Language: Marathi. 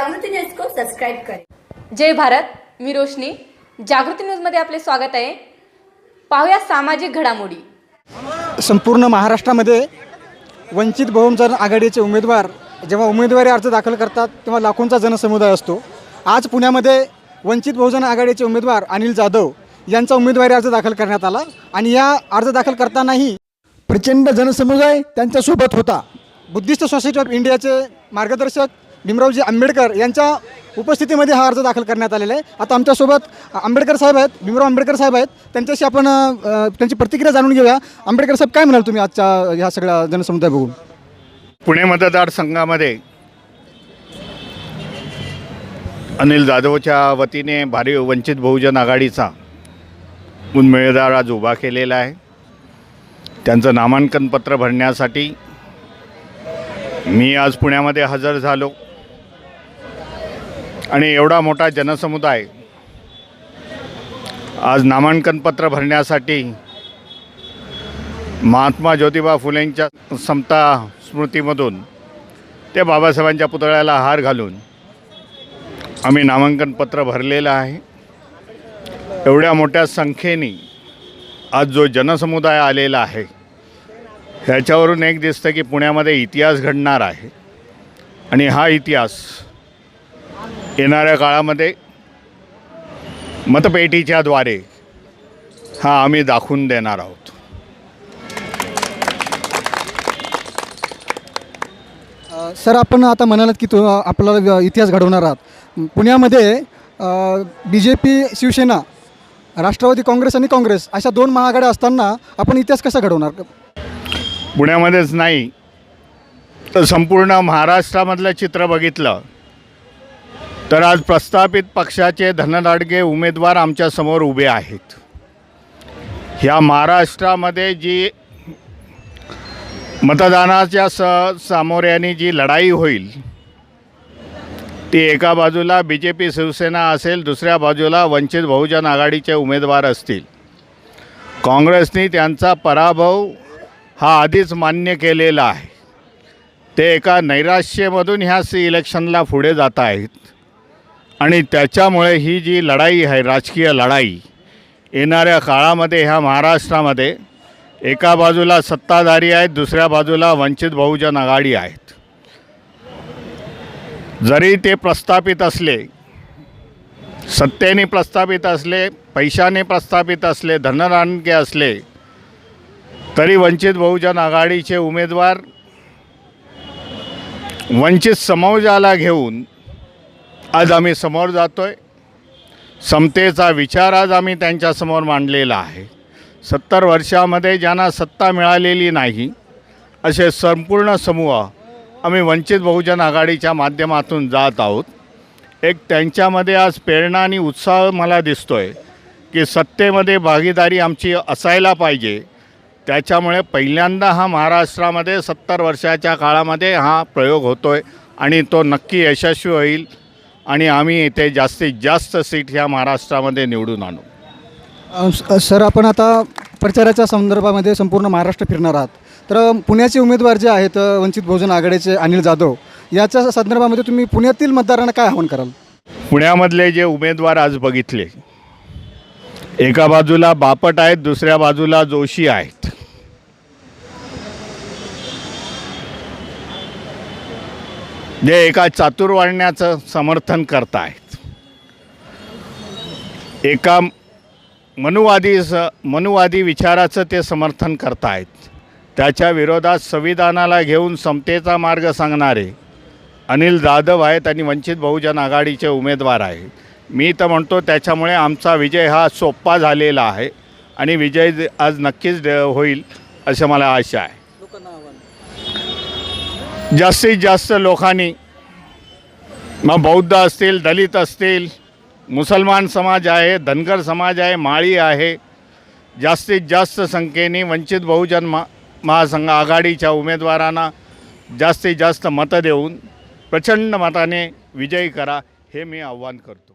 जागृति न्यूज को सब्सक्राइब करें। जय भारत मी रोशनी. जागृती न्यूजमध्ये आपले स्वागत आहे. पाहूया सामाजिक घडामोडी. संपूर्ण महाराष्ट्रामध्ये वंचित बहुजन आघाडीचे उमेदवार जेव्हा उमेदवारी अर्ज दाखल करतात तेव्हा लाखोंचा जनसमुदाय असतो. आज पुण्यामध्ये वंचित बहुजन आघाडीचे उमेदवार अनिल जाधव यांचा उमेदवारी अर्ज दाखल करण्यात आला आणि या अर्ज दाखल करतानाही प्रचंड जनसमुदाय त्यांच्यासोबत होता. बुद्धिस्ट सोसायटी ऑफ इंडियाचे मार्गदर्शक भीमरावजी आंबेडकर यांच्या उपस्थितीमध्ये हा अर्ज दाखल करण्यात आलेला आहे. आता आमच्यासोबत आंबेडकर साहेब आहेत भीमराव आंबेडकर साहेब आहेत. त्यांच्याशी आपण त्यांची प्रतिक्रिया जाणून घेऊया. आंबेडकर साहेब काय म्हणाल तुम्ही आजच्या ह्या सगळ्या जनसमुदाय बघून? पुणे मतदारसंघामध्ये अनिल जाधवच्या वतीने भारी वंचित बहुजन आघाडीचा उमेदवार आज उभा केलेला आहे. त्यांचं नामांकन पत्र भरण्यासाठी मी आज पुण्यामध्ये हजर झालो. आणि एवढा मोठा जनसमुदाय आज नामांकन पत्र भरण्यासाठी महात्मा ज्योतिबा फुलेंच्या समता स्मृतीमधून ते बाबासाहेबांच्या पुतळ्याला हार घालून आम्ही नामांकन पत्र भरलेलं आहे. एवढ्या मोठ्या संख्येने आज जो जनसमुदाय आलेला आहे ह्याच्यावरून एक दिसतं की पुण्यामध्ये इतिहास घडणार आहे. आणि हा इतिहास येणाऱ्या काळामध्ये मतपेटीच्याद्वारे हा आम्ही दाखवून देणार आहोत. सर आपण आता म्हणालात की तो आपल्याला इतिहास घडवणार आहात. पुण्यामध्ये B J P Shiv Sena Rashtrawadi Congress आणि काँग्रेस अशा दोन महाआघाड्या असताना आपण इतिहास कसा घडवणार? पुण्यामध्येच नाही तर संपूर्ण महाराष्ट्रामधलं चित्र बघितलं तर आज प्रस्थापित पक्षाचे धनदाडगे उमेदवार आमच्यासमोर उभे आहेत. ह्या महाराष्ट्रामध्ये जी मतदानाच्या स सामोऱ्याने जी लढाई होईल ती एका बाजूला बी जे पी शिवसेना असेल दुसऱ्या बाजूला वंचित बहुजन आघाडीचे उमेदवार असतील. काँग्रेसनी त्यांचा पराभव हा आधीच मान्य केलेला आहे. ते एका नैराश्यमधून ह्या सी इलेक्शनला पुढे जात आहेत. आणि त्याच्यामुळे ही जी लढाई आहे राजकीय लढाई येणाऱ्या काळामध्ये ह्या महाराष्ट्रामध्ये एका बाजूला सत्ताधारी आहेत दुसऱ्या बाजूला वंचित बहुजन आघाडी आहेत. जरी ते प्रस्थापित असले सत्तेने प्रस्थापित असले पैशाने प्रस्थापित असले धनरानके असले तरी वंचित बहुजन आघाडीचे उमेदवार वंचित समाजाला घेऊन आज आम्ही समोर जातो आहे समतेचा विचार आज आम्ही त्यांच्यासमोर मांडलेला आहे. सत्तर वर्षामध्ये ज्यांना सत्ता मिळालेली नाही असे संपूर्ण समूह आम्ही वंचित बहुजन आघाडीच्या माध्यमातून जात आहोत. एक त्यांच्यामध्ये आज प्रेरणा आणि उत्साह मला दिसतो आहे की सत्तेमध्ये भागीदारी आमची असायला पाहिजे. त्याच्यामुळे पहिल्यांदा हा महाराष्ट्रामध्ये सत्तर वर्षाच्या काळामध्ये हा प्रयोग होतो आहे आणि तो नक्की यशस्वी होईल. आणि आम्ही इथे जास्तीत जास्त सीट ह्या महाराष्ट्रामध्ये निवडून आणू. अ, सर आपण आता प्रचाराच्या संदर्भामध्ये संपूर्ण महाराष्ट्र फिरणार आहात. तर पुण्याचे उमेदवार जे आहेत अ, वंचित बहुजन आघाडीचे अनिल जाधव याच्या संदर्भामध्ये तुम्ही पुण्यातील मतदारांना काय आव्हान कराल? पुण्यामधले जे उमेदवार आज बघितले एका बाजूला बापट आहेत दुसऱ्या बाजूला जोशी आहेत. जे एका चातुर्वर्ण्याचं समर्थन करतायत. एका मनुवादी स मनुवादी विचाराचं ते समर्थन करतायत. त्याच्या विरोधात संविधानाला घेऊन समतेचा मार्ग सांगणारे अनिल जाधव आहेत आणि वंचित बहुजन आघाडीचे उमेदवार आहेत. मी तर म्हणतो त्याच्यामुळे आमचा विजय हा सोप्पा झालेला आहे आणि विजय आज नक्कीच होईल असं मला आशा आहे. जास्तीत जास्त लोकांनी मग बौद्ध असतील दलित असतील मुसलमान समाज आहे धनगर समाज आहे माळी आहे जास्तीत जास्त संख्येने वंचित बहुजन मा महासंघ आघाडीच्या उमेदवारांना जास्तीत जास्त मतं देऊन प्रचंड मताने विजयी करा हे मी आव्हान करतो.